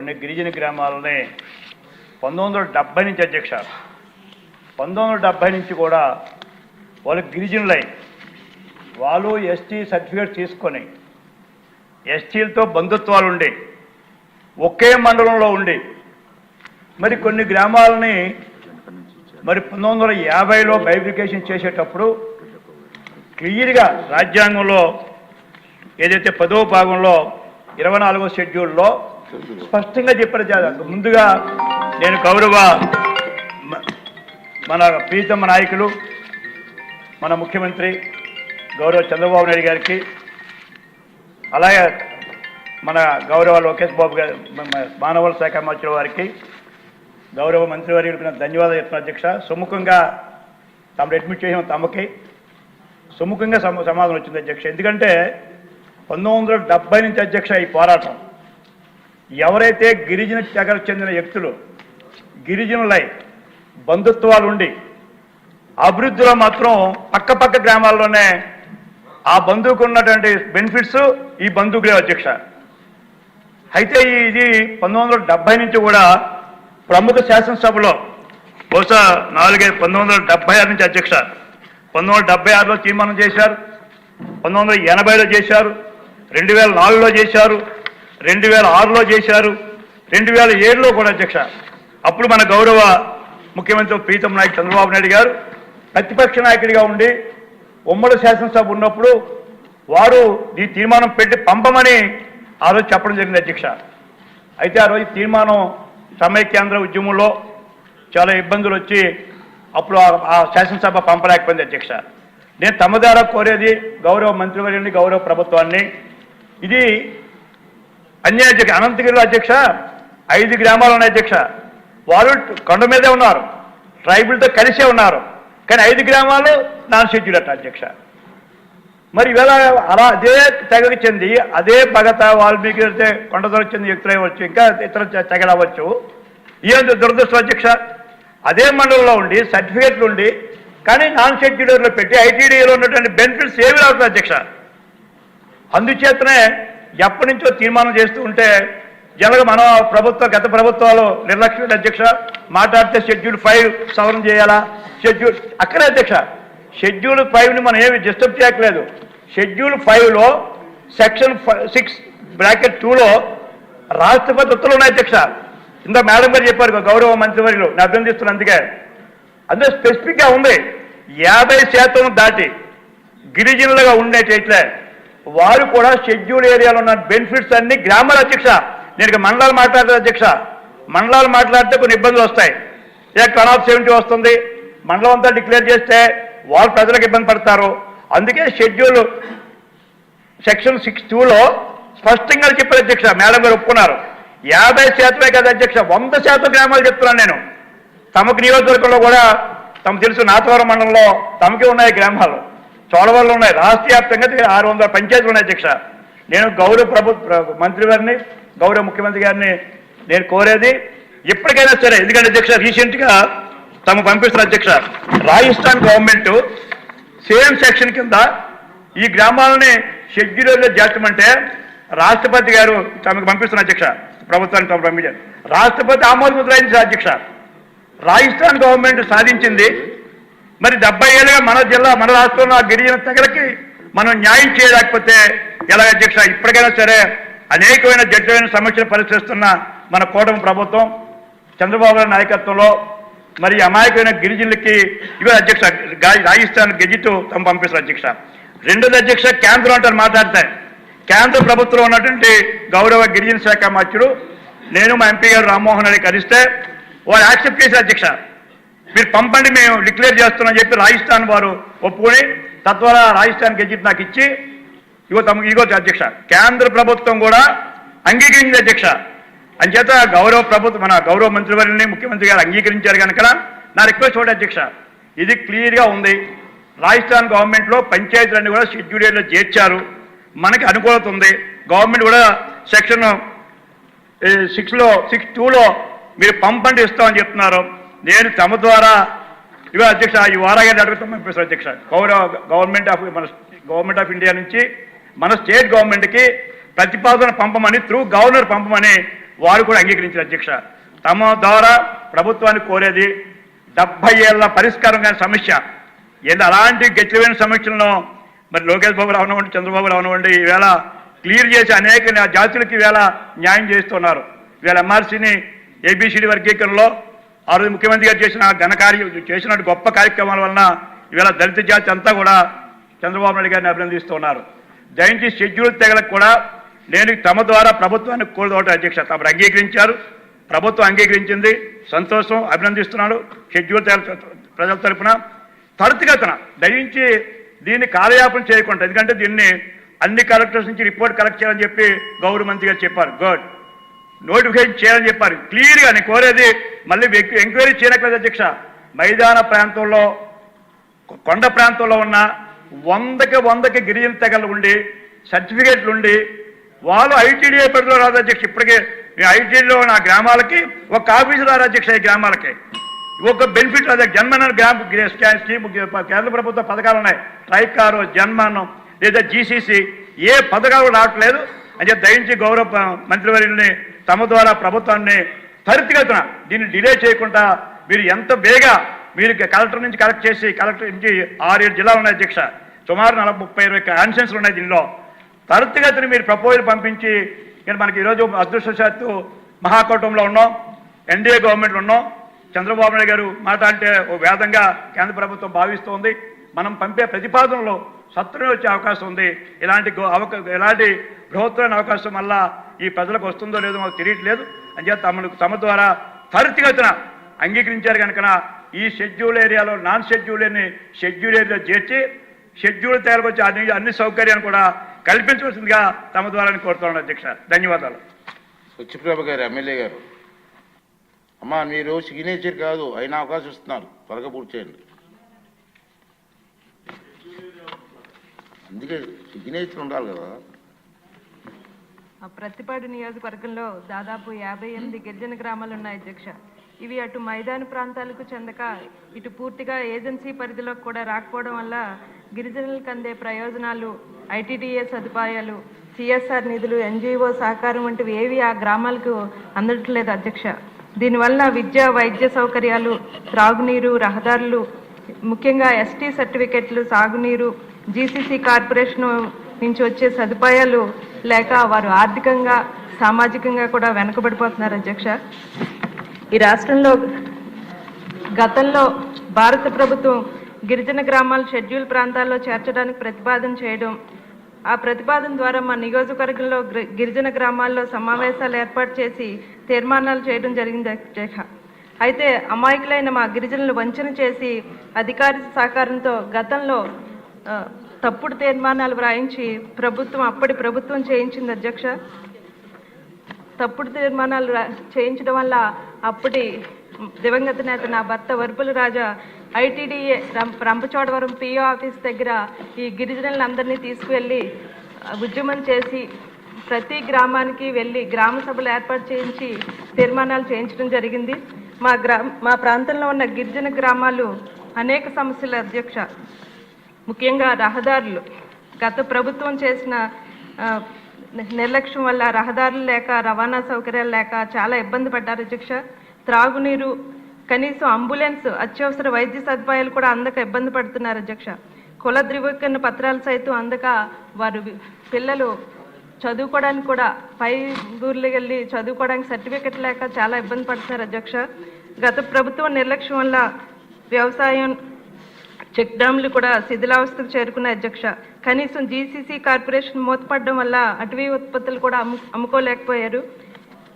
కొన్ని గిరిజన గ్రామాలని పంతొమ్మిది వందల డెబ్బై నుంచి అధ్యక్ష పంతొమ్మిది వందల డెబ్బై నుంచి కూడా వాళ్ళు గిరిజనులై వాళ్ళు ఎస్టీ సర్టిఫికేట్ తీసుకొని ఎస్టీలతో బంధుత్వాలు ఉండి ఒకే మండలంలో ఉండి మరి కొన్ని గ్రామాలని మరి పంతొమ్మిది వందల యాభైలో బైఫికేషన్ చేసేటప్పుడు క్లియర్గా రాజ్యాంగంలో ఏదైతే పదో భాగంలో ఇరవై నాలుగో షెడ్యూల్లో స్పష్టంగా చెప్పారు జాదవ్ ముందుగా నేను గౌరవ మన ప్రీతమ్మ నాయకులు మన ముఖ్యమంత్రి గౌరవ చంద్రబాబు నాయుడు గారికి అలాగే మన గౌరవ లోకేష్ బాబు గారి మానవుల శాఖ మంత్రి వారికి గౌరవ మంత్రివర్యులకు నా ధన్యవాదాలు చెప్తున్నా అధ్యక్ష. సుముఖంగా తమను అడ్మిట్ చేసిన తమకి. సుముఖంగా సమాధానం వచ్చింది అధ్యక్ష. ఎందుకంటే పంతొమ్మిది వందల నుంచి అధ్యక్ష ఈ పోరాటం. ఎవరైతే గిరిజన తెగకు చెందిన వ్యక్తులు గిరిజనులై బంధుత్వాలు ఉండి అభివృద్ధిలో మాత్రం పక్క పక్క గ్రామాల్లోనే ఆ బంధువుకు ఉన్నటువంటి బెనిఫిట్స్ ఈ బంధువులే అధ్యక్ష. అయితే ఇది పంతొమ్మిది వందల నుంచి కూడా ప్రముఖ శాసనసభలో బహుశా నాలుగైదు పంతొమ్మిది వందల డెబ్బై ఆరు నుంచి అధ్యక్ష. పంతొమ్మిది వందల డెబ్బై ఆరులో తీర్మానం చేశారు పంతొమ్మిది వందల ఎనభైలో చేశారు రెండు వేల నాలుగులో చేశారు రెండు వేల ఆరులో చేశారు. రెండు వేల ఏడులో కూడా అధ్యక్ష. అప్పుడు మన గౌరవ ముఖ్యమంత్రి ప్రీతం నాయక్ చంద్రబాబు నాయుడు గారు ప్రతిపక్ష నాయకుడిగా ఉండి ఉమ్మడి శాసనసభ ఉన్నప్పుడు వారు ఈ తీర్మానం పెట్టి పంపమని ఆ రోజు చెప్పడం జరిగింది అధ్యక్ష. అయితే ఆ రోజు తీర్మానం సమైక్యాంధ్ర ఉద్యమంలో చాలా ఇబ్బందులు వచ్చి అప్పుడు ఆ- శాసనసభ పంపలేకపోయింది అధ్యక్ష. నేను తమ ద్వారా కోరేది గౌరవ మంత్రివర్యుని గౌరవ ప్రభుత్వాన్ని. ఇది అన్ని అధ్యక్ష అనంతగిరిలో అధ్యక్ష ఐదు గ్రామాలు ఉన్నాయి అధ్యక్ష. వారు కొండ మీదే ఉన్నారు ట్రైబుల్తో కలిసే ఉన్నారు. కానీ ఐదు గ్రామాలు నాన్ షెడ్యూల్ అట్ట అధ్యక్ష. మరి ఇవాళ అలా అదే తెగకి చెంది అదే భగత వాల్మీకి అయితే కొండ చెంది వ్యక్తులు అవ్వచ్చు ఇంకా ఇతర తె- తెగలు అవ్వచ్చు. ఏం దురదృష్టం అధ్యక్ష. అదే మండలంలో ఉండి సర్టిఫికెట్లు ఉండి కానీ నాన్ షెడ్యూలర్లో పెట్టి ఐటీడీలో ఉన్నటువంటి బెనిఫిట్స్ ఏమి రావుతుంది అధ్యక్ష. అందుచేతనే ఎప్పటి నుంచో తీర్మానం చేస్తూ ఉంటే జనగా మన ప్రభుత్వ గత ప్రభుత్వాలు నిర్లక్ష్యం అధ్యక్ష మాట్లాడితే షెడ్యూల్ ఫైవ్ సవరణ చేయాలా? షెడ్యూల్ అక్కడే అధ్యక్ష షెడ్యూల్ ఫైవ్ని మనం ఏమి డిస్టర్బ్ చేయట్లేదు. షెడ్యూల్ ఫైవ్లో సెక్షన్ సిక్స్ బ్రాకెట్ టూలో రాష్ట్రపతి ఉత్తర్వులు ఉన్నాయి అధ్యక్ష. ఇంత మేడం గారు చెప్పారు గౌరవ మంత్రివర్యులు నేను అభ్యర్థిస్తున్నాను అందుకే. అందులో స్పెసిఫిక్గా ఉంది యాభై శాతం దాటి గిరిజనులుగా ఉండేటట్లే వారు కూడా షెడ్యూల్ ఏరియాలో ఉన్న బెనిఫిట్స్ అన్ని గ్రామాల అధ్యక్ష. నేను మండలాలు మాట్లాడతాను అధ్యక్ష. మండలాలు మాట్లాడితే కొన్ని ఇబ్బందులు వస్తాయి. ఇక కన్ ఆఫ్ సెవెంటీ వస్తుంది. మండలం అంతా డిక్లేర్ చేస్తే వాళ్ళు ప్రజలకు ఇబ్బంది పడతారు. అందుకే షెడ్యూల్ సెక్షన్ సిక్స్ టూలో స్పష్టంగా చెప్పారు అధ్యక్ష. మేడం గారు ఒప్పుకున్నారు. యాభై శాతమే కదా అధ్యక్ష. వంద శాతం గ్రామాలు చెప్తున్నాను నేను. తమకు నియోజకవర్గంలో కూడా తమకు తెలుసు నాతవరం మండలంలో తమకే ఉన్నాయి గ్రామాలు. చోడవల్లో ఉన్నాయి రాష్ట్ర వ్యాప్తంగా ఆరు వందల పంచాయతీలు ఉన్నాయి అధ్యక్ష. నేను గౌరవ ప్రభుత్వ మంత్రి గారిని గౌరవ ముఖ్యమంత్రి గారిని నేను కోరేది ఎప్పటికైనా సరే ఎందుకంటే అధ్యక్ష రీసెంట్గా తమ పంపిస్తున్న అధ్యక్ష రాజస్థాన్ గవర్నమెంట్ సేమ్ సెక్షన్ కింద ఈ గ్రామాలని షెడ్యూల్లో చేర్చమంటే రాష్ట్రపతి గారు తమకు పంపిస్తున్న అధ్యక్ష ప్రభుత్వానికి తమ పంపించారు. రాష్ట్రపతి ఆమోద ముద్రాయించి అధ్యక్ష. రాజస్థాన్ గవర్నమెంట్ సాధించింది మరి డెబ్బై ఏళ్ళుగా మన జిల్లా మన రాష్ట్రంలో ఆ గిరిజన తెగలకి మనం న్యాయం చేయలేకపోతే ఎలా అధ్యక్ష? ఇప్పటికైనా సరే అనేకమైన జడ్జమైన సమస్యలు పరిశీలిస్తున్న మన కూటమి ప్రభుత్వం చంద్రబాబు గారి నాయకత్వంలో మరి అమాయకమైన గిరిజనులకి ఇవే అధ్యక్ష రాజస్థాన్ గెజిట్ తమ పంపిస్తారు అధ్యక్ష. రెండోది అధ్యక్ష కేంద్రం అంటారు మాట్లాడతాయి కేంద్ర ప్రభుత్వంలో ఉన్నటువంటి గౌరవ గిరిజన శాఖ మంత్రులు నేను మా ఎంపీ గారు రామ్మోహన్ రెడ్డి కలిస్తే వారు యాక్సెప్ట్ చేశారు అధ్యక్ష. మీరు పంపండి మేము డిక్లేర్ చేస్తున్నాం చెప్పి రాజస్థాన్ వారు ఒప్పుకొని తద్వారా రాజస్థాన్ గెజిట్ నాకు ఇచ్చి ఇగో తమ ఇగో అధ్యక్ష కేంద్ర ప్రభుత్వం కూడా అంగీకరించింది అధ్యక్ష. అంచేత గౌరవ ప్రభుత్వం మన గౌరవ మంత్రివర్యుల్ని ముఖ్యమంత్రి గారు అంగీకరించారు కనుక నా రిక్వెస్ట్ ఒకటి అధ్యక్ష ఇది క్లియర్గా ఉంది. రాజస్థాన్ గవర్నమెంట్లో పంచాయతీలన్నీ కూడా షెడ్యూల్లో చేర్చారు. మనకి అనుకూలత ఉంది. గవర్నమెంట్ కూడా సెక్షన్ సిక్స్లో సిక్స్ టూలో మీరు పంపండి ఇస్తామని చెప్తున్నారు. నేను తమ ద్వారా ఇవే అధ్యక్ష ఈ వారాగారిని అడుగుతాం పంపిస్తారు అధ్యక్ష. గౌరవ గవర్నమెంట్ ఆఫ్ మన గవర్నమెంట్ ఆఫ్ ఇండియా నుంచి మన స్టేట్ గవర్నమెంట్కి ప్రతిపాదన పంపమని త్రూ గవర్నర్ పంపమని వారు కూడా అంగీకరించారు అధ్యక్ష. తమ ద్వారా ప్రభుత్వాన్ని కోరేది డెబ్బై ఏళ్ళ పరిష్కారం కాని సమస్య. ఏదో అలాంటి గట్టివైన సమస్యలను మరి లోకేష్ బాబు రావనివ్వండి చంద్రబాబు రావనివ్వండి ఈవేళ క్లియర్ చేసి అనేక జాతులకి ఈవేళ న్యాయం చేస్తున్నారు. ఈవేళ ఎంఆర్సీని ఏబిసిడి వర్గీకరణలో ఆ రోజు ముఖ్యమంత్రి గారు చేసిన ఘనకార్యం చేసిన గొప్ప కార్యక్రమాల వలన ఇవాళ దళిత జాతి అంతా కూడా చంద్రబాబు నాయుడు గారిని అభినందిస్తున్నారు దయించి షెడ్యూల్ తెగలకు కూడా నేను తమ ద్వారా ప్రభుత్వాన్ని కోరుదోట అధ్యక్ష తమరు అంగీకరించారు. ప్రభుత్వం అంగీకరించింది. సంతోషం. అభినందిస్తున్నాడు షెడ్యూల్ తెగల ప్రజల తరపున. త్వరితగతిన దయించి దీన్ని కాలయాపన చేయకుండా ఎందుకంటే దీన్ని అన్ని కలెక్టర్స్ నుంచి రిపోర్ట్ కలెక్ట్ చేయాలని చెప్పి గౌరవ మంత్రి గారు చెప్పారు. గుడ్. నోటిఫికేషన్ చేయాలని చెప్పారు. క్లియర్గా నేను కోరేది మళ్ళీ వ్యక్తి ఎంక్వైరీ చేయనట్లేదు అధ్యక్ష. మైదాన ప్రాంతంలో కొండ ప్రాంతంలో ఉన్న వందకి వందకి గిరిజన తెగలు ఉండి సర్టిఫికేట్లు ఉండి వాళ్ళు ఐటీడీఏ పరిధిలో రాదు అధ్యక్ష. ఇప్పటికే ఐటీడీలో ఉన్న గ్రామాలకి ఒక ఆఫీసు రాదు అధ్యక్ష ఈ గ్రామాలకి. ఒక బెనిఫిట్ రాదు. జన్మన గ్రామ స్కీమ్ కేంద్ర ప్రభుత్వ పథకాలు ఉన్నాయి. ట్రైకారు జన్మనం లేదా జీసీసీ ఏ పథకాలు రావట్లేదు. అంటే దయించి గౌరవ ప- మంత్రివర్యుల్ని తమ ద్వారా ప్రభుత్వాన్ని త్వరితగతిన దీన్ని డిలే చేయకుండా మీరు ఎంత బేగా మీరు కలెక్టర్ నుంచి కలెక్ట్ చేసి కలెక్టర్ నుంచి ఆరు ఏడు జిల్లాలు ఉన్నాయి అధ్యక్ష. సుమారు నలభై ముప్పై ఇరవై కాన్షన్స్లు ఉన్నాయి దీనిలో. త్వరితగతిని మీరు ప్రపోజల్ పంపించి ఇక్కడ మనకి ఈరోజు అదృష్టశాత్తు మహాకూటంలో ఉన్నాం ఎన్డీఏ గవర్నమెంట్లో ఉన్నాం. చంద్రబాబు నాయుడు గారు మాట అంటే ఓ వేదంగా కేంద్ర ప్రభుత్వం భావిస్తోంది. మనం పంపే ప్రతిపాదనలో సత్వమే వచ్చే అవకాశం ఉంది. ఇలాంటి గో- అవక ఇలాంటి బృహత్తమైన అవకాశం వల్ల ఈ ప్రజలకు వస్తుందో లేదో మాకు తెలియట్లేదు. అని అంచేత తమను తమ ద్వారా త్వరితగతిన అంగీకరించారు కనుక ఈ షెడ్యూల్ ఏరియాలో నాన్ షెడ్యూల్ అని షెడ్యూల్ ఏరియాలో చేర్చి షెడ్యూల్ తయారుకొచ్చి అన్ని అన్ని సౌకర్యాన్ని కూడా కల్పించవలసిందిగా తమ ద్వారా కోరుతున్నాను అధ్యక్ష. ధన్యవాదాలు. సత్యప్రభ గారు ఎమ్మెల్యే గారు. అమ్మా మీరు సిగ్నేచర్ కాదు అయిన అవకాశం ఇస్తున్నారు. త్వరగా పూర్తి చేయండి. అందుకే సిగ్నేచర్ ఉండాలి కదా. ప్రతిపాడు నియోజకవర్గంలో దాదాపు యాభై ఎనిమిది గిరిజన గ్రామాలు ఉన్నాయి అధ్యక్ష. ఇవి అటు మైదాన ప్రాంతాలకు చెందక ఇటు పూర్తిగా ఏజెన్సీ పరిధిలోకి కూడా రాకపోవడం వల్ల గిరిజనులకు అందే ప్రయోజనాలు ఐటీడీఏ సదుపాయాలు సిఎస్ఆర్ నిధులు ఎన్జిఓ సహకారం వంటివి ఏవి ఆ గ్రామాలకు అందట్లేదు అధ్యక్ష. దీనివల్ల విద్య వైద్య సౌకర్యాలు త్రాగునీరు రహదారులు ముఖ్యంగా ఎస్టీ సర్టిఫికెట్లు సాగునీరు జీసీసీ కార్పొరేషన్ నుంచి వచ్చే సదుపాయాలు లేక వారు ఆర్థికంగా సామాజికంగా కూడా వెనుకబడిపోతున్నారు అధ్యక్ష. ఈ రాష్ట్రంలో గతంలో భారత ప్రభుత్వం గిరిజన గ్రామాలు షెడ్యూల్ ప్రాంతాల్లో చేర్చడానికి ప్రతిపాదన చేయడం ఆ ప్రతిపాదన ద్వారా మా నియోజకవర్గంలో గ్రి- గిరిజన గ్రామాల్లో సమావేశాలు ఏర్పాటు చేసి తీర్మానాలు చేయడం జరిగింది అధ్యక్ష. అయితే అమాయకులైన మా గిరిజనులు వంచన చేసి అధికారి సహకారంతో గతంలో తప్పుడు తీర్మానాలు వ్రాయించి ప్రభుత్వం అప్పటి ప్రభుత్వం చేయించింది అధ్యక్ష. తప్పుడు తీర్మానాలు చేయించడం వల్ల అప్పటి దివంగత నేత నా భర్త వరుపుల రాజా ఐటీడీఏ రం- రంపచోడవరం పిఓ ఆఫీస్ దగ్గర ఈ గిరిజనులందరినీ తీసుకువెళ్ళి ఉద్యమం చేసి ప్రతి గ్రామానికి వెళ్ళి గ్రామ సభలు ఏర్పాటు చేయించి తీర్మానాలు చేయించడం జరిగింది. మా గ్రా మా ప్రాంతంలో ఉన్న గిరిజన గ్రామాలు అనేక సమస్యలు అధ్యక్ష. ముఖ్యంగా రహదారులు. గత ప్రభుత్వం చేసిన నిర్లక్ష్యం వల్ల రహదారులు లేక రవాణా సౌకర్యాలు లేక చాలా ఇబ్బంది పడ్డారు అధ్యక్ష. త్రాగునీరు కనీసం అంబులెన్స్ అత్యవసర వైద్య సదుపాయాలు కూడా అందక ఇబ్బంది పడుతున్నారు అధ్యక్ష. కుల ధృవీకరణ పత్రాలు సైతం అందక వారు పిల్లలు చదువుకోవడానికి కూడా పై ఊర్లకు వెళ్ళి చదువుకోవడానికి సర్టిఫికెట్ లేక చాలా ఇబ్బంది పడుతున్నారు అధ్యక్ష. గత ప్రభుత్వం నిర్లక్ష్యం వల్ల వ్యవసాయం చెక్ డ్యామ్లు కూడా శిథిలావస్థకు చేరుకున్న అధ్యక్ష. కనీసం జీసీసీ కార్పొరేషన్ మూతపడడం వల్ల అటవీ ఉత్పత్తులు కూడా అమ్ము అమ్ముకోలేకపోయారు.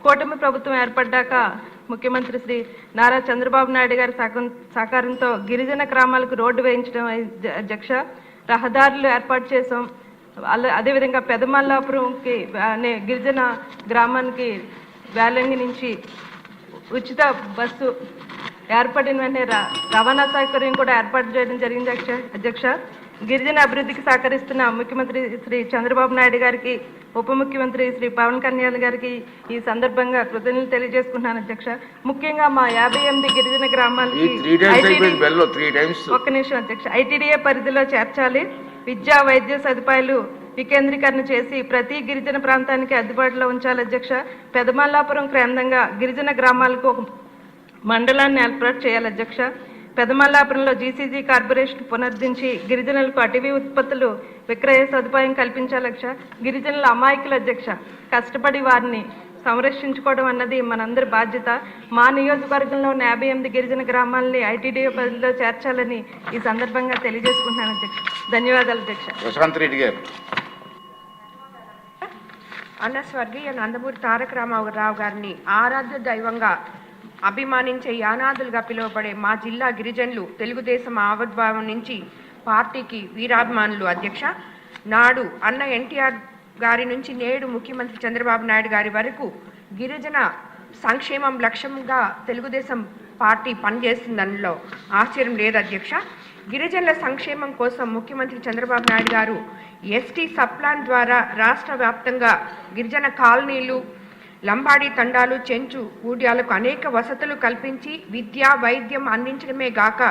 కూటమి ప్రభుత్వం ఏర్పడ్డాక ముఖ్యమంత్రి శ్రీ నారా చంద్రబాబు నాయుడు గారి సహకం సహకారంతో గిరిజన గ్రామాలకు రోడ్డు వేయించడం అధ్యక్ష. రహదారులు ఏర్పాటు చేసాం అలా అదేవిధంగా పెదమల్లాపురంకి అనే గిరిజన గ్రామానికి వేలంగి నుంచి ఉచిత బస్సు ఏర్పడిన వెంటనే రవాణా సౌకర్యం కూడా ఏర్పాటు చేయడం జరిగింది అధ్యక్ష అధ్యక్ష. గిరిజన అభివృద్ధికి సహకరిస్తున్న ముఖ్యమంత్రి శ్రీ చంద్రబాబు నాయుడు గారికి ఉప ముఖ్యమంత్రి శ్రీ పవన్ కళ్యాణ్ గారికి ఈ సందర్భంగా కృతజ్ఞతలు తెలియజేసుకుంటున్నాను అధ్యక్ష. ముఖ్యంగా మా యాభై ఎనిమిది గిరిజన గ్రామాలకి ఒక్క నిమిషం అధ్యక్ష. ఐటీడీఏ పరిధిలో చేర్చాలి? విద్యా వైద్య సదుపాయాలు వికేంద్రీకరణ చేసి ప్రతి గిరిజన ప్రాంతానికి అందుబాటులో ఉంచాలి అధ్యక్ష. పెదమల్లాపురం కేంద్రంగా గిరిజన గ్రామాలకు ఒక మండలాన్ని ఏర్పాటు చేయాలి అధ్యక్ష. పెదమల్లాపురంలో జీసీజీ కార్పొరేషన్ పునరుద్ధరించి గిరిజనులకు అటవీ ఉత్పత్తులు విక్రయ సదుపాయం కల్పించాలి అధ్యక్ష. గిరిజనుల అమాయకుల అధ్యక్ష. కష్టపడి వారిని సంరక్షించుకోవడం అన్నది మనందరి బాధ్యత. మా నియోజకవర్గంలో ఉన్న యాభై ఎనిమిది గిరిజన గ్రామాలని ఐటీడీఓ పరిధిలో చేర్చాలని ఈ సందర్భంగా తెలియజేసుకుంటున్నాను అధ్యక్ష. ధన్యవాదాలు అధ్యక్ష. ప్రశాంత్ రెడ్డి గారు. అన్న స్వర్గీయ నందమూరి తారక రామారావు గారిని ఆరాధ్య దైవంగా అభిమానించే యానాదులుగా పిలువబడే మా జిల్లా గిరిజనులు తెలుగుదేశం ఆవిర్భావం నుంచి పార్టీకి వీరాభిమానులు అధ్యక్ష నాడు అన్న ఎన్టీఆర్ గారి నుంచి నేడు ముఖ్యమంత్రి చంద్రబాబు నాయుడు గారి వరకు గిరిజన సంక్షేమం లక్ష్యంగా తెలుగుదేశం పార్టీ పనిచేస్తుందనలో ఆశ్చర్యం లేదు అధ్యక్ష. గిరిజనుల సంక్షేమం కోసం ముఖ్యమంత్రి చంద్రబాబు నాయుడు గారు ఎస్టీ సప్లాన్ ద్వారా రాష్ట్ర వ్యాప్తంగా గిరిజన కాలనీలు లంబాడీ తండాలు చెంచు ఊడ్యాలకు అనేక వసతులు కల్పించి విద్య వైద్యం అందించడమే గాక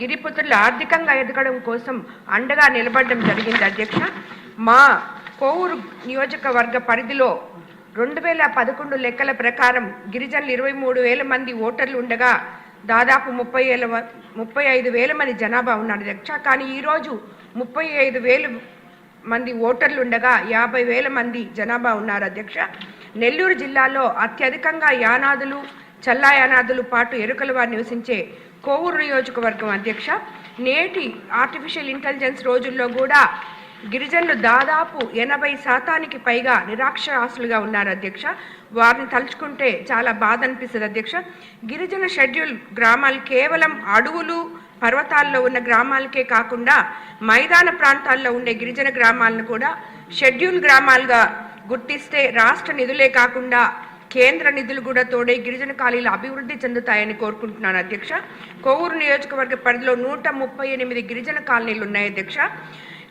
గిరిపుత్రులు ఆర్థికంగా ఎదగడం కోసం అండగా నిలబడడం జరిగింది. అధ్యక్ష మా కోవూరు నియోజకవర్గ పరిధిలో రెండు వేల పదకొండు లెక్కల ప్రకారం గిరిజనులు ఇరవై మూడు వేల మంది ఓటర్లు ఉండగా దాదాపు ముప్పై వేల వ- ముప్పై ఐదు వేల మంది జనాభా ఉన్నారు. అధ్యక్ష కానీ ఈరోజు ముప్పై ఐదు వేలు మంది ఓటర్లు ఉండగా యాభై వేల మంది జనాభా ఉన్నారు. అధ్యక్ష నెల్లూరు జిల్లాలో అత్యధికంగా యానాదులు చల్లా యానాదులు పాటు ఎరుకల వారు నివసించే కోవూరు నియోజకవర్గం అధ్యక్ష. నేటి ఆర్టిఫిషియల్ ఇంటెలిజెన్స్ రోజుల్లో కూడా గిరిజనులు దాదాపు ఎనభై శాతానికి పైగా నిరాక్షరాస్యులుగా ఉన్నారు అధ్యక్ష. వారిని తలుచుకుంటే చాలా బాధ అనిపిస్తుంది అధ్యక్ష. గిరిజన షెడ్యూల్ గ్రామాలు కేవలం అడవులు పర్వతాల్లో ఉన్న గ్రామాలకే కాకుండా మైదాన ప్రాంతాల్లో ఉండే గిరిజన గ్రామాలను కూడా షెడ్యూల్ గ్రామాలుగా గుర్తిస్తే రాష్ట్ర నిధులే కాకుండా కేంద్ర నిధులు కూడా తోడే గిరిజన ఖాళీలు అభివృద్ధి చెందుతాయని కోరుకుంటున్నాను అధ్యక్ష. కోవూరు నియోజకవర్గ పరిధిలో నూట ముప్పై ఎనిమిది గిరిజన కాలనీలు ఉన్నాయి అధ్యక్ష.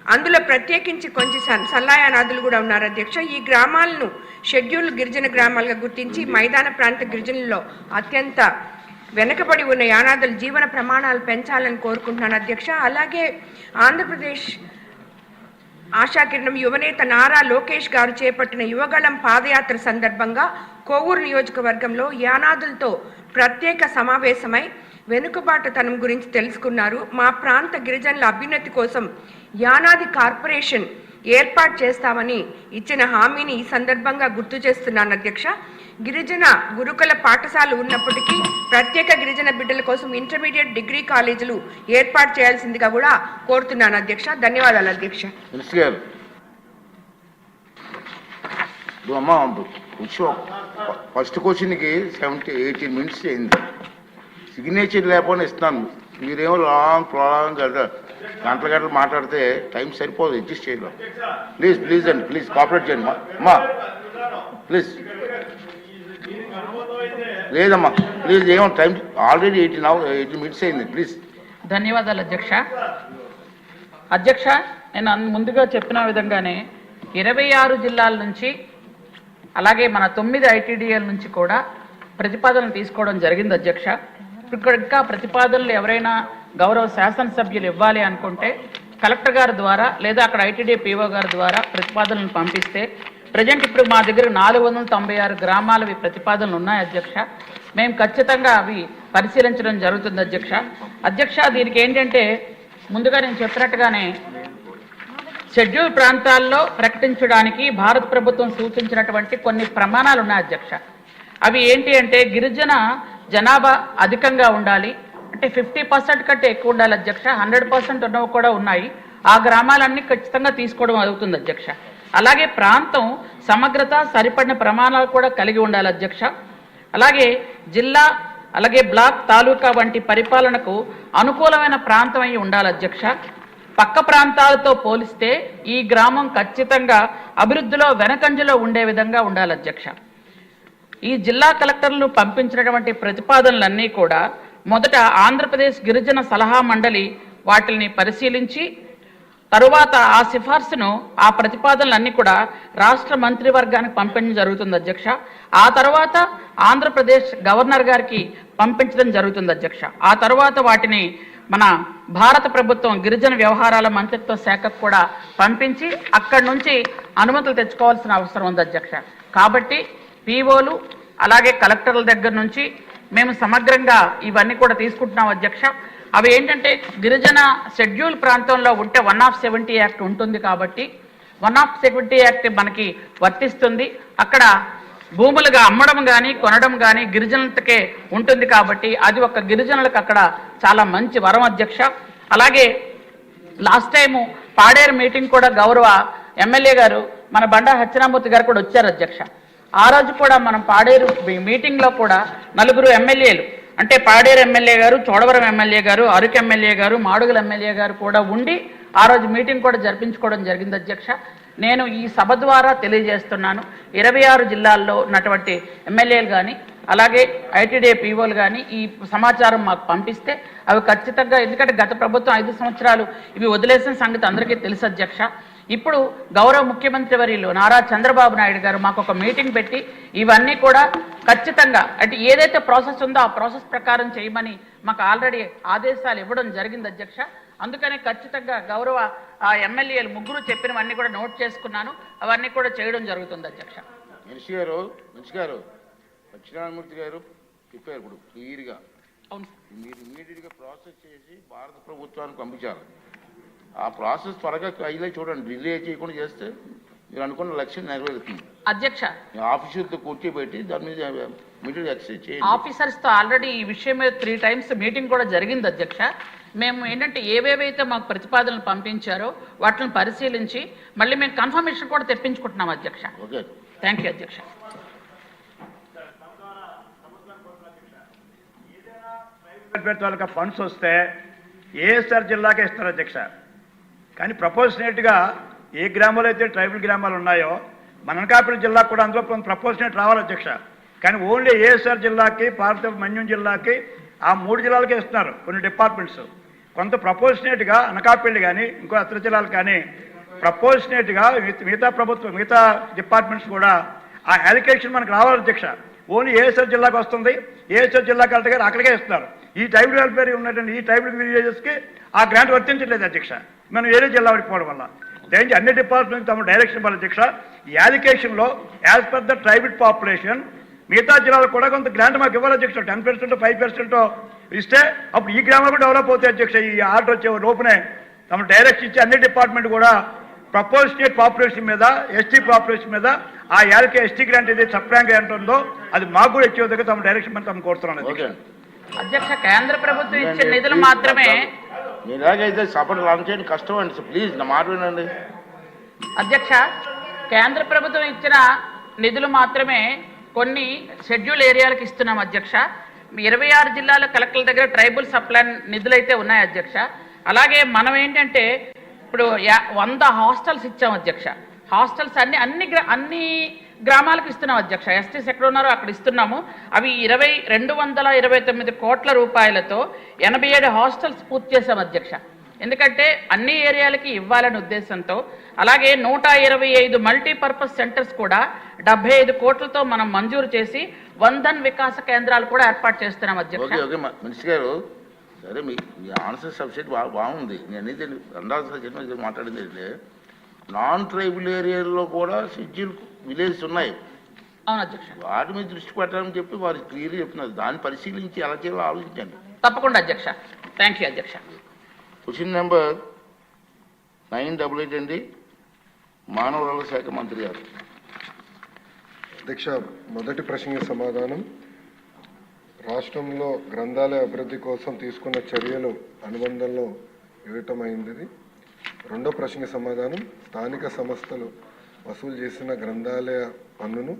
అందులో ప్రత్యేకించి కొంచెం సన్- సల్లాయానాదులు కూడా ఉన్నారు అధ్యక్ష. ఈ గ్రామాలను షెడ్యూల్ గిరిజన గ్రామాలుగా గుర్తించి మైదాన ప్రాంత గిరిజనుల్లో అత్యంత వెనకబడి ఉన్న యానాదుల జీవన ప్రమాణాలు పెంచాలని కోరుకుంటున్నాను అధ్యక్ష. అలాగే ఆంధ్రప్రదేశ్ ఆశాకిరణం యువనేత నారా లోకేష్ గారు చేపట్టిన యువగళం పాదయాత్ర సందర్భంగా కోవూరు నియోజకవర్గంలో యానాదులతో ప్రత్యేక సమావేశమై వెనుకబాటుతనం గురించి తెలుసుకున్నారు. మా ప్రాంత గిరిజనుల అభ్యున్నతి కోసం యానాది కార్పొరేషన్ ఏర్పాటు చేస్తామని ఇచ్చిన హామీని ఈ సందర్భంగా గుర్తు చేస్తున్నాను అధ్యక్ష. గిరిజన గురుకుల పాఠశాలలు ఉన్నప్పటికీ ప్రత్యేక గిరిజన బిడ్డల కోసం ఇంటర్మీడియట్ డిగ్రీ కాలేజీలు ఏర్పాటు చేయాల్సిందిగా కూడా కోరుతున్నాను అధ్యక్ష. ధన్యవాదాలు అధ్యక్ష. ఫస్ట్ క్వశ్చన్కి సెవెంటీ ఎయిటీన్ మినిట్స్ అయింది. సిగ్నేచర్ లేకపోయినా ఇస్తాను మీరేమో లాంగ్ ప్రాంగ్ కదా గంటల గంటలు మాట్లాడితే టైం సరిపోదు అడ్జస్ట్ చేయలేం. ప్లీజ్ ప్లీజ్ అండి ప్లీజ్ కాపరేట్ చేయండి. మా అమ్మా ప్లీజ్. లేదమ్మా ప్లీజ్ ఏమో time already eighteen hour eighteen minutes అయింది ప్లీజ్. ధన్యవాదాలు అధ్యక్ష. అధ్యక్ష నేను ముందుగా చెప్పిన విధంగానే ఇరవై ఆరు జిల్లాల నుంచి అలాగే మన తొమ్మిది ఐటీడీఎల్ నుంచి కూడా ప్రతిపాదనలు తీసుకోవడం జరిగింది అధ్యక్ష. ఇక్కడ ఇంకా ప్రతిపాదనలు ఎవరైనా గౌరవ శాసనసభ్యులు ఇవ్వాలి అనుకుంటే కలెక్టర్ గారి ద్వారా లేదా అక్కడ ఐటీడీ పీఓ గారి ద్వారా ప్రతిపాదనలు పంపిస్తే ప్రజెంట్ ఇప్పుడు మా దగ్గర నాలుగు వందల తొంభై ఆరు గ్రామాలవి ప్రతిపాదనలు ఉన్నాయి అధ్యక్ష. మేము ఖచ్చితంగా అవి పరిశీలించడం జరుగుతుంది అధ్యక్ష. అధ్యక్ష దీనికి ఏంటంటే ముందుగా నేను చెప్పినట్టుగానే షెడ్యూల్ ప్రాంతాల్లో ప్రకటించడానికి భారత ప్రభుత్వం సూచించినటువంటి కొన్ని ప్రమాణాలు ఉన్నాయి అధ్యక్ష. అవి ఏంటి అంటే గిరిజన జనాభా అధికంగా ఉండాలి. అంటే ఫిఫ్టీ పర్సెంట్ కంటే ఎక్కువ ఉండాలి అధ్యక్ష. హండ్రెడ్ పర్సెంట్ ఉన్నవి కూడా ఉన్నాయి. ఆ గ్రామాలన్నీ ఖచ్చితంగా తీసుకోవడం అవుతుంది అధ్యక్ష. అలాగే ప్రాంతం సమగ్రత సరిపడిన ప్రమాణాలు కూడా కలిగి ఉండాలి అధ్యక్ష. అలాగే జిల్లా అలాగే బ్లాక్ తాలూకా వంటి పరిపాలనకు అనుకూలమైన ప్రాంతం అయి ఉండాలి అధ్యక్ష. పక్క ప్రాంతాలతో పోలిస్తే ఈ గ్రామం ఖచ్చితంగా అభివృద్ధిలో వెనకంజలో ఉండే విధంగా ఉండాలి అధ్యక్ష. ఈ జిల్లా కలెక్టర్లు పంపించినటువంటి ప్రతిపాదనలన్నీ కూడా మొదట ఆంధ్రప్రదేశ్ గిరిజన సలహా మండలి వాటిని పరిశీలించి తరువాత ఆ సిఫార్సును ఆ ప్రతిపాదనలన్నీ కూడా రాష్ట్ర మంత్రివర్గానికి పంపించడం జరుగుతుంది అధ్యక్ష. ఆ తర్వాత ఆంధ్రప్రదేశ్ గవర్నర్ గారికి పంపించడం జరుగుతుంది అధ్యక్ష. ఆ తర్వాత వాటిని మన భారత ప్రభుత్వం గిరిజన వ్యవహారాల మంత్రిత్వ శాఖకు కూడా పంపించి అక్కడి నుంచి అనుమతులు తెచ్చుకోవాల్సిన అవసరం ఉంది అధ్యక్ష. కాబట్టి పీఓలు అలాగే కలెక్టర్ల దగ్గర నుంచి మేము సమగ్రంగా ఇవన్నీ కూడా తీసుకుంటున్నాం అధ్యక్ష. అవి ఏంటంటే గిరిజన షెడ్యూల్ ప్రాంతంలో ఉంటే వన్ ఆఫ్ సెవెంటీ యాక్ట్ ఉంటుంది కాబట్టి వన్ ఆఫ్ సెవెంటీ యాక్ట్ మనకి వర్తిస్తుంది. అక్కడ భూములుగా అమ్మడం కానీ కొనడం కానీ గిరిజనులకే ఉంటుంది కాబట్టి అది ఒక గిరిజనులకు అక్కడ చాలా మంచి వరం అధ్యక్ష. అలాగే లాస్ట్ టైము పాడేరు మీటింగ్ కూడా గౌరవ ఎమ్మెల్యే గారు మన బండా సత్యనామూర్తి గారు కూడా వచ్చారు అధ్యక్ష. ఆ రోజు కూడా మనం పాడేరు మీటింగ్లో కూడా నలుగురు ఎమ్మెల్యేలు అంటే పాడేరు ఎమ్మెల్యే గారు చోడవరం ఎమ్మెల్యే గారు అరకు ఎమ్మెల్యే గారు మాడుగుల ఎమ్మెల్యే గారు కూడా ఉండి ఆ రోజు మీటింగ్ కూడా జరిపించుకోవడం జరిగింది అధ్యక్ష. నేను ఈ సభ ద్వారా తెలియజేస్తున్నాను. ఇరవై ఆరు జిల్లాల్లో ఉన్నటువంటి ఎమ్మెల్యేలు కానీ అలాగే ఐటీడీఏ పీఓలు కానీ ఈ సమాచారం మాకు పంపిస్తే అవి ఖచ్చితంగా ఎందుకంటే గత ప్రభుత్వం ఐదు సంవత్సరాలు ఇవి వదిలేసిన సంగతి అందరికీ తెలుసు అధ్యక్ష. ఇప్పుడు గౌరవ ముఖ్యమంత్రి వర్యులు నారా చంద్రబాబు నాయుడు గారు మాకు ఒక మీటింగ్ పెట్టి ఇవన్నీ కూడా ఖచ్చితంగా అంటే ఏదైతే ప్రాసెస్ ఉందో ఆ ప్రాసెస్ ప్రకారం చేయమని మాకు ఆల్రెడీ ఆదేశాలు ఇవ్వడం జరిగింది అధ్యక్ష. అందుకనే ఖచ్చితంగా గౌరవ ఎమ్మెల్యేలు ముగ్గురు చెప్పినవన్నీ కూడా నోట్ చేసుకున్నాను. అవన్నీ కూడా చేయడం జరుగుతుంది అధ్యక్ష. మనిషి గారు మనిషి గారు దక్షిణామూర్తి గారు చెప్పారు ఇప్పుడు క్లియర్గా. అవును. మీరు ఇమీడియట్గా ప్రాసెస్ చేసి భారత ప్రభుత్వానికి పంపించాలి. ఆ ప్రాసెస్ త్వరగా అయ్యలే చూడండి. డిలే చేయకుండా చేస్తే మీరు అనుకున్న లక్ష్యం నెరవేరుతుంది. అధ్యక్ష. మీ ఆఫీసులతో కూర్చోబెట్టి దాని మీద మీటింగ్ ఎక్సైజ్ చేయండి. ఆఫీసర్స్తో ఆల్రెడీ ఈ విషయం మీద త్రీ టైమ్స్ మీటింగ్ కూడా జరిగింది అధ్యక్ష. మేము ఏంటంటే ఏవేవైతే మాకు ప్రతిపాదనలు పంపించారో వాటిని పరిశీలించి మళ్ళీ మేము కన్ఫర్మేషన్ కూడా తెప్పించుకుంటున్నాం అధ్యక్ష. ఓకే. థ్యాంక్ యూ అధ్యక్ష. ఫండ్స్ వస్తే ఏఎస్ఆర్ జిల్లాకే ఇస్తారు అధ్యక్ష? కానీ ప్రపోర్షనేట్గా ఏ గ్రామాలు అయితే ట్రైబల్ గ్రామాలు ఉన్నాయో మన అనకాపల్లి జిల్లాకు కూడా అందులో ప్రపోర్షనేట్ రావాలి అధ్యక్ష. కానీ ఓన్లీ ఏఎస్ఆర్ జిల్లాకి పార్త మన్యం జిల్లాకి ఆ మూడు జిల్లాలకే ఇస్తున్నారు కొన్ని డిపార్ట్మెంట్స్ కొంత ప్రపోర్షనేట్గా అనకాపల్లి కానీ ఇంకో ఇతర జిల్లాలు కానీ ప్రపోర్షనేట్గా మిగతా ప్రభుత్వం మిగతా డిపార్ట్మెంట్స్ కూడా ఆ అలికేషన్ మనకు రావాలి అధ్యక్ష. ఓన్లీ ఏఎస్ఆర్ జిల్లాకు వస్తుంది. ఏఎస్ఆర్ జిల్లా వెళ్తే అక్కడికే ఇస్తున్నారు. ఈ ట్రైబల్ వెల్ఫేర్ ఉన్నటువంటి ఈ ట్రైబల్ విలేజెస్కి ఆ గ్రాంట్ వర్తించట్లేదు అధ్యక్ష. మనం వేరే జిల్లా పడిపోవడం వల్ల. దయచేసి అన్ని డిపార్ట్మెంట్ తమ డైరెక్షన్ ఇవ్వాలి అధ్యక్ష. ఈ అలికేషన్లో as per the tribal population మిగతా జిల్లాలు కూడా కొంత గ్రాంట్ మాకు ఇవ్వాలి అధ్యక్ష. టెన్ పర్సెంట్ ఫైవ్ పర్సెంట్ ఇస్తే అప్పుడు ఈ గ్రామాలు కూడా డెవలప్ అవుతాయి అధ్యక్ష. ఈ ఆర్డర్ వచ్చే లోపునే తమ డైరెక్ట్ ఇచ్చి అన్ని డిపార్ట్మెంట్ కూడా ప్రపోర్షనేట్ పాపులేషన్ మీద ఎస్టీ పాపులేషన్ మీద ఆ యాలకే ఎస్టీ గ్రాంట్ ఏదైతే సప్రాంక్ గ్రాంట్ ఉందో అది మాకు కూడా ఇచ్చే విధంగా తమ డైరెక్షన్ మీద తమ కోరుతున్నాను అధ్యక్ష కేంద్ర ప్రభుత్వం ఇచ్చే నిధులు మాత్రమే. ఎలాగైతే సపోర్ట్ లాంచ్ చేయడం కష్టం అండి. ప్లీజ్ నా మాట వినండి. అధ్యక్ష కేంద్ర ప్రభుత్వం ఇచ్చిన నిధులు మాత్రమే కొన్ని షెడ్యూల్ ఏరియాలకు ఇస్తున్నాం అధ్యక్ష. ఇరవై ఆరు జిల్లాల కలెక్టర్ల దగ్గర ట్రైబల్ సప్లాన్ నిధులు అయితే ఉన్నాయి అధ్యక్ష. అలాగే మనం ఏంటంటే ఇప్పుడు వంద హాస్టల్స్ ఇచ్చాం అధ్యక్ష. హాస్టల్స్ అన్ని అన్ని అన్ని గ్రామాలకు ఇస్తున్నాం అధ్యక్ష. ఎస్టీస్ ఎక్కడ ఉన్నారో అక్కడ ఇస్తున్నాము. అవి ఇరవై రెండు వందల ఇరవై తొమ్మిది కోట్ల రూపాయలతో ఎనభై ఏడు హాస్టల్స్ పూర్తి చేశాం అధ్యక్ష. ఎందుకంటే అన్ని ఏరియాలకి ఇవ్వాలనే ఉద్దేశంతో అలాగే నూట ఇరవై ఐదు మల్టీపర్పస్ సెంటర్స్ కూడా డెబ్బై ఐదు కోట్లతో మనం మంజూరు చేసి వందన్ వికాస కేంద్రాలు కూడా ఏర్పాటు చేస్తున్నాం అధ్యక్ష. మనిషి గారు సరే మీ మీ ఆన్సర్ సబ్జెక్ట్ బాగుంది. నేను అనేది మాట్లాడింది నాన్ ట్రైబల్ ఏరియాల్లో కూడా షెడ్యూల్ విలేజ్ ఉన్నాయి. అవును అధ్యక్ష. వాటి మీద దృష్టి పెట్టాలని చెప్పి వారు క్లియర్గా చెప్తున్నారు దాన్ని పరిశీలించి ఎలా చేయాలో ఆలోచించండి. తప్పకుండా అధ్యక్ష. థ్యాంక్ యూ అధ్యక్ష. Question number nine double eight అండి. మానవ వనరుల శాఖ మంత్రి గారు. అధ్యక్ష మొదటి ప్రశ్నకి సమాధానం. రాష్ట్రంలో గ్రంథాలయ అభివృద్ధి కోసం తీసుకున్న చర్యలు అనుబంధంలో ఇవ్వటమైంది రెండో ప్రశ్నకి సమాధానం స్థానిక సంస్థలు వసూలు చేసిన గ్రంథాలయ పన్నును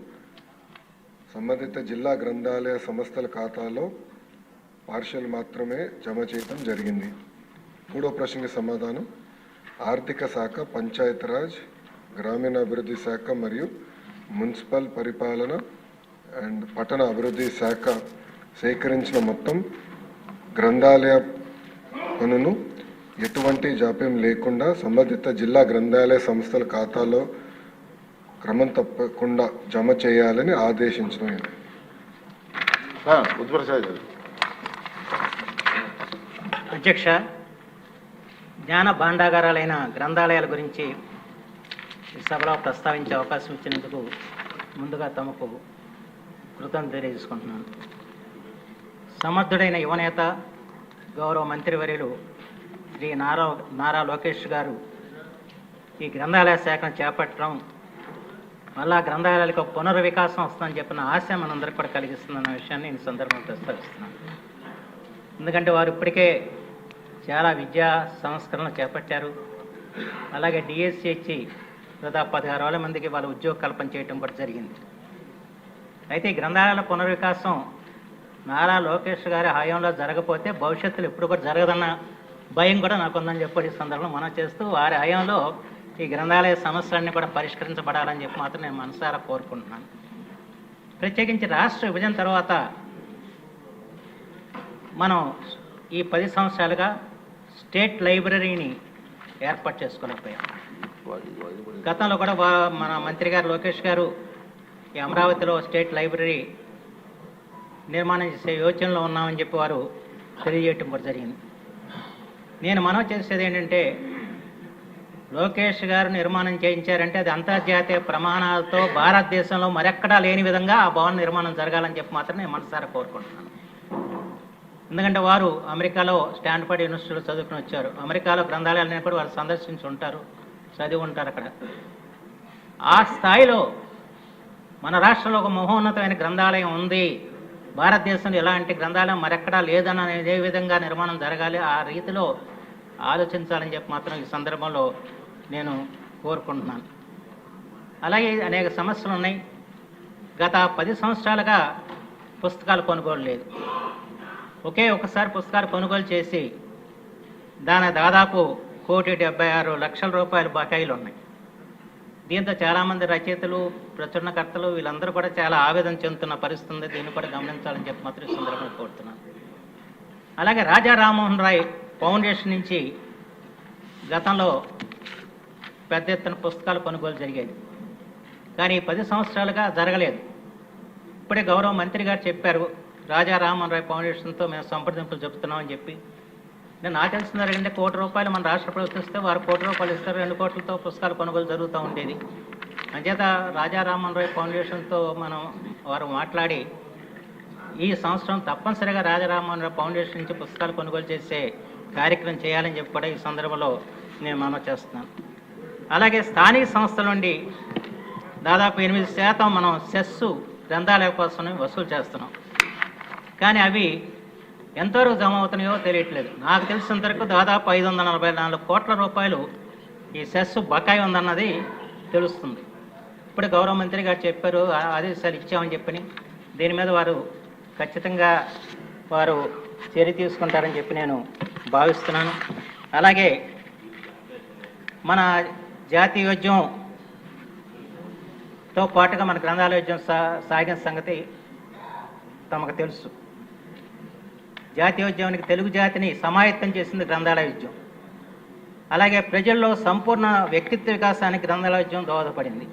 సంబంధిత జిల్లా గ్రంథాలయ సంస్థల ఖాతాలో పార్షల్ మాత్రమే జమ చేయటం జరిగింది. మూడో ప్రశ్నకి సమాధానం ఆర్థిక శాఖ పంచాయతీరాజ్ గ్రామీణాభివృద్ధి శాఖ మరియు మున్సిపల్ పరిపాలన అండ్ పట్టణ అభివృద్ధి శాఖ సేకరించిన మొత్తం గ్రంథాలయ పనును ఎటువంటి జాప్యం లేకుండా సంబంధిత జిల్లా గ్రంథాలయ సంస్థల ఖాతాలో క్రమం తప్పకుండా జమ చేయాలని అధ్యక్ష జ్ఞాన భాండాగారాలైన గ్రంథాలయాల గురించి ఈ సభలో ప్రస్తావించే అవకాశం ఇచ్చినందుకు ముందుగా తమకు కృతజ్ఞత తెలియజేసుకుంటున్నాను. సమర్థుడైన యువనేత గౌరవ మంత్రివర్యులు శ్రీ నారా నారా లోకేష్ గారు ఈ గ్రంథాలయ శాఖను చేపట్టడం మళ్ళా గ్రంథాలయాలకు పునర్వికాసం వస్తుందని చెప్పిన ఆశ మనందరికీ కూడా కలిగిస్తుందన్న విషయాన్ని నేను ఈ సందర్భంగా ప్రస్తావిస్తున్నాను. ఎందుకంటే వారు ఇప్పటికే చాలా విద్యా సంస్కరణలు చేపట్టారు. అలాగే డిఎస్సి ఇచ్చి దాదాపు పదహారు వేల మందికి వాళ్ళ ఉద్యోగ కల్పన చేయటం కూడా జరిగింది. అయితే ఈ గ్రంథాలయాల పునర్వికాసం నారా లోకేష్ గారి హయాంలో జరగపోతే భవిష్యత్తులో ఎప్పుడు కూడా జరగదన్న భయం కూడా నాకు ఉందని చెప్పి ఈ సందర్భంలో మనం చేస్తూ వారి హయాంలో ఈ గ్రంథాలయ సమస్యలన్నీ కూడా పరిష్కరించబడాలని చెప్పి మాత్రం నేను మనసారా కోరుకుంటున్నాను. ప్రత్యేకించి రాష్ట్ర విభజన తర్వాత మనం ఈ పది సంవత్సరాలుగా స్టేట్ లైబ్రరీని ఏర్పాటు చేసుకోలేకపోయాం. గతంలో కూడా మన మంత్రి గారు లోకేష్ గారు ఈ అమరావతిలో స్టేట్ లైబ్రరీ నిర్మాణం చేసే యోచనలో ఉన్నామని చెప్పి వారు తెలియజేయటం కూడా జరిగింది. నేను మనం చేసేది ఏంటంటే లోకేష్ గారు నిర్మాణం చేయించారంటే అది అంతర్జాతీయ ప్రమాణాలతో భారతదేశంలో మరెక్కడా లేని విధంగా ఆ భవన నిర్మాణం జరగాలని చెప్పి మాత్రం నేను మనసారా కోరుకుంటున్నాను. ఎందుకంటే వారు అమెరికాలో స్టాన్ఫర్డ్ యూనివర్సిటీలో చదువుకుని వచ్చారు. అమెరికాలో గ్రంథాలయాలను కూడా వారు సందర్శించి ఉంటారు చదివి ఉంటారు అక్కడ. ఆ స్థాయిలో మన రాష్ట్రంలో ఒక మహోన్నతమైన గ్రంథాలయం ఉంది. భారతదేశంలో ఎలాంటి గ్రంథాలయం మరెక్కడా లేదని ఏ విధంగా నిర్మాణం జరగాలి. ఆ రీతిలో ఆలోచించాలని చెప్పి మాత్రం ఈ సందర్భంలో నేను కోరుకుంటున్నాను. అలాగే అనేక సమస్యలు ఉన్నాయి. గత పది సంవత్సరాలుగా పుస్తకాలు కొనుగోలు లేదు. ఒకే ఒకసారి పుస్తకాలు కొనుగోలు చేసి దాని దాదాపు కోటి డెబ్బై ఆరు లక్షల రూపాయలు బకాయిలు ఉన్నాయి. దీంతో చాలామంది రచయితలు ప్రచురణకర్తలు వీళ్ళందరూ కూడా చాలా ఆవేదన చెందుతున్న పరిస్థితి ఉంది. దీన్ని కూడా గమనించాలని చెప్పి మాత్రం ఈ సందర్భంగా కోరుతున్నాను. అలాగే రాజా రామ్మోహన్ రాయ్ ఫౌండేషన్ నుంచి గతంలో పెద్ద ఎత్తున పుస్తకాలు కొనుగోలు జరిగేది కానీ పది సంవత్సరాలుగా జరగలేదు. ఇప్పుడే గౌరవ మంత్రి గారు చెప్పారు రాజా రామన్ రాయ్ ఫౌండేషన్తో మేము సంప్రదింపులు చెబుతున్నామని చెప్పి. నేను నాకు తెలిసిన ఏంటంటే కోటి రూపాయలు మన రాష్ట్ర ప్రభుత్వం ఇస్తే వారు కోటి రూపాయలు ఇస్తారు రెండు కోట్లతో పుస్తకాలు కొనుగోలు జరుగుతూ ఉండేది. అంచేత రాజా రామన్ రాయ్ ఫౌండేషన్తో మనం వారు మాట్లాడి ఈ సంవత్సరం తప్పనిసరిగా రాజారామోహన్ రావు ఫౌండేషన్ నుంచి పుస్తకాలు కొనుగోలు చేసే కార్యక్రమం చేయాలని చెప్పి కూడా ఈ సందర్భంలో నేను మనవి చేస్తున్నాను. అలాగే స్థానిక సంస్థల నుండి దాదాపు ఎనిమిది శాతం మనం సెస్సు గ్రంథాలయ కోసం వసూలు చేస్తున్నాం. కానీ అవి ఎంతవరకు జమ అవుతున్నాయో తెలియట్లేదు. నాకు తెలిసినంతవరకు దాదాపు ఐదు వందల నలభై నాలుగు కోట్ల రూపాయలు ఈ సెస్ బకాయి ఉందన్నది తెలుస్తుంది. ఇప్పుడు గౌరవ మంత్రి గారు చెప్పారు ఆదేశాలు ఇచ్చామని చెప్పని. దీని మీద వారు ఖచ్చితంగా వారు చర్య తీసుకుంటారని చెప్పి నేను భావిస్తున్నాను. అలాగే మన జాతీయోద్యమంతో పాటుగా మన గ్రంథాలయోద్యం సా సాగిన సంగతి తమకు తెలుసు. జాతీయోద్యమానికి తెలుగు జాతిని సమాయత్తం చేసింది గ్రంథాలయోద్యం అలాగే ప్రజల్లో సంపూర్ణ వ్యక్తిత్వ వికాసానికి గ్రంథాలయోద్యం దోహదపడింది.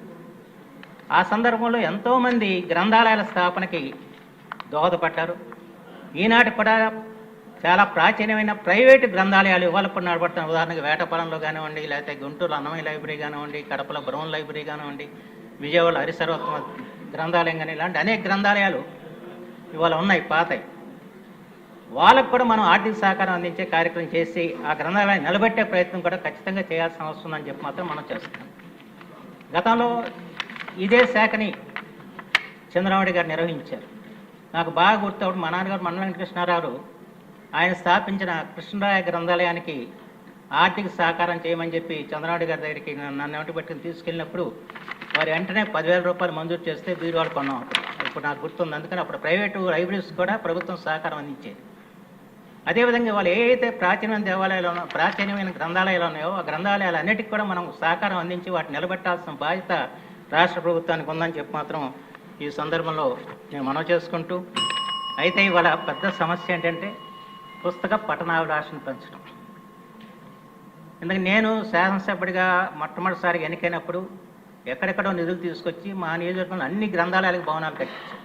ఆ సందర్భంలో ఎంతోమంది గ్రంథాలయాల స్థాపనకి దోహదపడ్డారు. ఈనాటి కూడా చాలా ప్రాచీనమైన ప్రైవేటు గ్రంథాలయాలు ఇవాళ కూడా నడబడుతున్న ఉదాహరణకు వేటపాలెంలో కానివ్వండి లేకపోతే గుంటూరు అన్నమయ్య లైబ్రరీ కానివ్వండి కడపలో బ్రహ్మన్ లైబ్రరీ కానివ్వండి విజయవాడ హరిసర్వోత్తమ గ్రంథాలయం కానీ ఇలాంటి అనేక గ్రంథాలయాలు ఇవాళ ఉన్నాయి పాతయి. వాళ్ళకు కూడా మనం ఆర్థిక సహకారం అందించే కార్యక్రమం చేసి ఆ గ్రంథాలయాన్ని నిలబెట్టే ప్రయత్నం కూడా ఖచ్చితంగా చేయాల్సిన అవసరం ఉందని చెప్పి మాత్రం మనం చేస్తున్నాం గతంలో ఇదే శాఖని చంద్రబాబు గారు నిర్వహించారు. నాకు బాగా గుర్తు మా నాన్నగారు మండల వెంకటకృష్ణారావు ఆయన స్థాపించిన కృష్ణరాయ గ్రంథాలయానికి ఆర్థిక సహకారం చేయమని చెప్పి చంద్రబాబు గారి దగ్గరికి నన్ను నన్ను వెంట పెట్టుకుని తీసుకెళ్ళినప్పుడు వారు వెంటనే పదివేల రూపాయలు మంజూరు చేస్తే బీరువాళ్ళు కొన్నాం అప్పుడు. ఇప్పుడు నాకు గుర్తుంది. అందుకని అప్పుడు ప్రైవేటు లైబ్రరీస్ కూడా ప్రభుత్వం సహకారం అందించేది. అదేవిధంగా వాళ్ళు ఏ అయితే ప్రాచీనమైన దేవాలయాలు ఉన్నాయో ప్రాచీనమైన గ్రంథాలయాలు ఉన్నాయో ఆ గ్రంథాలయాలు అన్నిటికీ కూడా మనం సహకారం అందించి వాటిని నిలబెట్టాల్సిన బాధ్యత రాష్ట్ర ప్రభుత్వానికి ఉందని చెప్పి మాత్రం ఈ సందర్భంలో నేను మనవి చేసుకుంటూ అయితే ఇవాళ పెద్ద సమస్య ఏంటంటే పుస్తక పఠనాభిలాషను పెంచడం. ఎందుకంటే నేను శాసనసభ్యుడిగా మొట్టమొదటిసారి ఎన్నికైనప్పుడు ఎక్కడెక్కడో నిధులు తీసుకొచ్చి మా నియోజకవర్గంలో అన్ని గ్రంథాలయాలకు భవనాలు కట్టించాను.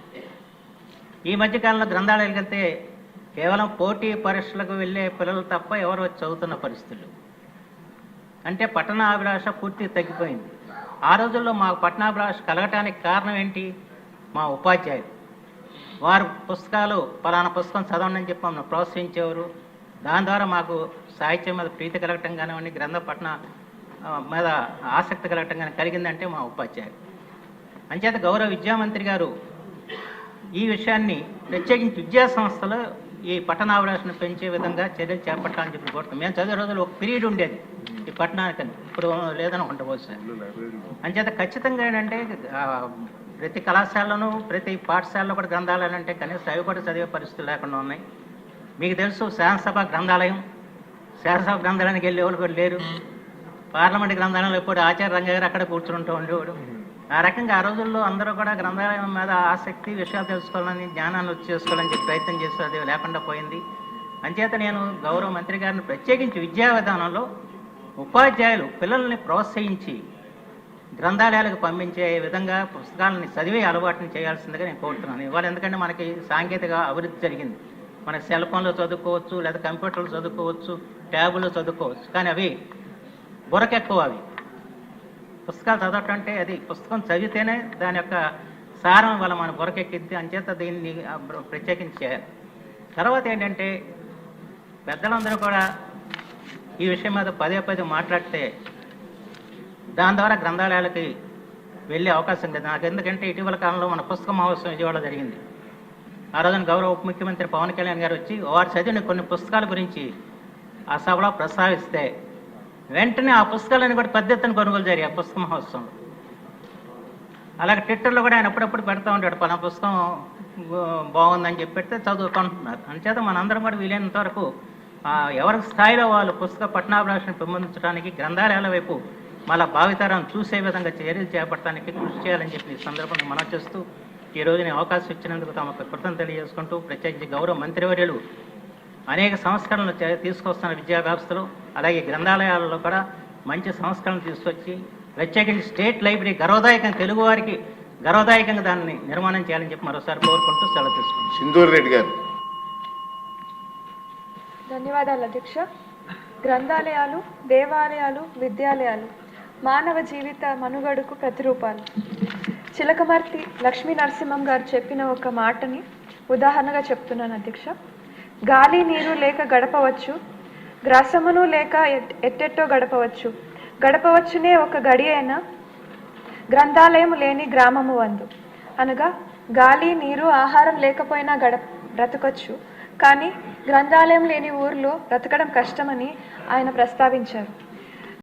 ఈ మధ్యకాలంలో గ్రంథాలయాలకు వెళ్తే కేవలం పోటీ పరీక్షలకు వెళ్ళే పిల్లలు తప్ప ఎవరు వచ్చి చదువుతున్న పరిస్థితులు. అంటే పట్టణాభిలాష పూర్తి తగ్గిపోయింది. ఆ రోజుల్లో మాకు పట్టణాభిలాష కలగటానికి కారణం ఏంటి? మా ఉపాధ్యాయులు. వారు పుస్తకాలు పలానా పుస్తకం చదవండి అని చెప్పి మమ్మల్ని ప్రోత్సహించేవారు. దాని ద్వారా మాకు సాహిత్యం మీద ప్రీతి కలగటం కానివ్వండి గ్రంథ పఠన ఆ, మీద ఆసక్తి కలగటం కానీ కలిగిందంటే మా ఉపాధ్యాయులు. అంచేత గౌరవ విద్యామంత్రి గారు ఈ విషయాన్ని ప్రత్యేకించి విద్యా సంస్థలో ఈ పట్టణాభిలాషను పెంచే విధంగా చర్యలు చేపట్టాలని చెప్పి కోరుతాం మేము చదివే రోజులు ఒక పీరియడ్ ఉండేది ఈ పట్టణానికని ఇప్పుడు లేదని ఉండవచ్చు అంచేత ఖచ్చితంగా ఏంటంటే ప్రతి కళాశాలను ప్రతి పాఠశాలలో కూడా గ్రంథాలయాలు అంటే కనీసం అవి కూడా చదివే పరిస్థితులు లేకుండా ఉన్నాయి. మీకు తెలుసు శాసనసభ గ్రంథాలయం శాసనసభ గ్రంథాలయానికి వెళ్ళే వాళ్ళు కూడా లేరు. పార్లమెంట్ గ్రంథాలయంలో ఎప్పుడు ఆచార్య రంగ గారు అక్కడ కూర్చుంటూ ఉండేవాడు. ఆ రకంగా ఆ రోజుల్లో అందరూ కూడా గ్రంథాలయం మీద ఆసక్తి విషయాలు తెలుసుకోవాలని జ్ఞానాన్ని వచ్చి చేసుకోవాలని చెప్పి ప్రయత్నం చేస్తూ అది లేకుండా పోయింది. అంచేత నేను గౌరవ మంత్రి గారిని ప్రత్యేకించి విద్యా విధానంలో ఉపాధ్యాయులు పిల్లల్ని ప్రోత్సహించి గ్రంథాలయాలకు పంపించే విధంగా పుస్తకాలని చదివే అలవాటుని చేయాల్సిందిగా నేను కోరుతున్నాను. ఇవాళ ఎందుకంటే మనకి సాంకేతిక అభివృద్ధి జరిగింది. మన సెల్ ఫోన్లో చదువుకోవచ్చు లేదా కంప్యూటర్లో చదువుకోవచ్చు ట్యాబుల్లో చదువుకోవచ్చు. కానీ అవి బురకెక్కువ అవి. పుస్తకాలు చదవటం అంటే అది పుస్తకం చదివితేనే దాని యొక్క సారం వల్ల మన బురకెక్కిద్ది. అంచేత దీన్ని ప్రత్యేకించి చేయాలి. తర్వాత ఏంటంటే పెద్దలందరూ కూడా ఈ విషయం మీద పదే పదే మాట్లాడితే దాని ద్వారా గ్రంథాలయాలకి వెళ్ళే అవకాశం లేదు. నాకు ఎందుకంటే ఇటీవల కాలంలో మన పుస్తక మహోత్సవం విజయవాడ జరిగింది. ఆ రోజున గౌరవ ఉప ముఖ్యమంత్రి పవన్ కళ్యాణ్ గారు వచ్చి వారు చదివిన కొన్ని పుస్తకాల గురించి ఆ సభలో ప్రస్తావిస్తే వెంటనే ఆ పుస్తకాలను కూడా పెద్ద ఎత్తున కొనుగోలు జరిగాయి ఆ పుస్తక మహోత్సవం. అలాగే ట్విట్టర్లో కూడా ఆయన అప్పుడప్పుడు పెడతా ఉంటాడు పలానా పుస్తకం బాగుందని చెప్పి పెడితే చదువుకుంటున్నారు. అంచేత మనందరం కూడా వీలైనంత వరకు ఎవరి స్థాయిలో వాళ్ళు పుస్తక పట్టణాభిలాషను పెంపొందించడానికి గ్రంథాలయాల వైపు మళ్ళా భావితరం చూసే విధంగా చర్యలు చేపట్టడానికి కృషి చేయాలని చెప్పి ఈ సందర్భంగా మనం చేస్తూ ఈ రోజు నేను అవకాశం ఇచ్చినందుకు తమకు కృతజ్ఞతలు తెలియజేసుకుంటూ ప్రత్యేకించి గౌరవ మంత్రివర్యులు అనేక సంస్కరణలు తీసుకొస్తున్న విద్యా వ్యవస్థలో అలాగే గ్రంథాలయాలలో కూడా మంచి సంస్కరణలు తీసుకొచ్చి ప్రత్యేకించి స్టేట్ లైబ్రరీ గర్వదాయకం తెలుగు వారికి గర్వదాయకంగా దాన్ని నిర్మాణం చేయాలని చెప్పి మరోసారి కోరుకుంటూ సెలవు తీసుకుంటాం సింధూర్ రెడ్డి గారు. ధన్యవాదాలు అధ్యక్ష. గ్రంథాలయాలు దేవాలయాలు విద్యాలయాలు. మానవ జీవిత మనుగడకు ప్రతిరూపాలు. చిలకమర్తి లక్ష్మీ నరసింహం గారు చెప్పిన ఒక మాటని ఉదాహరణగా చెప్తున్నాను అధ్యక్ష. గాలి నీరు లేక గడపవచ్చు గ్రాసమును లేక ఎట్టెట్టో గడపవచ్చు. గడపవచ్చునే ఒక గడి అయినా గ్రంథాలయం లేని గ్రామము వందు. అనగా గాలి నీరు ఆహారం లేకపోయినా గడ బ్రతకొచ్చు. కానీ గ్రంథాలయం లేని ఊర్లో బ్రతకడం కష్టమని ఆయన ప్రస్తావించారు.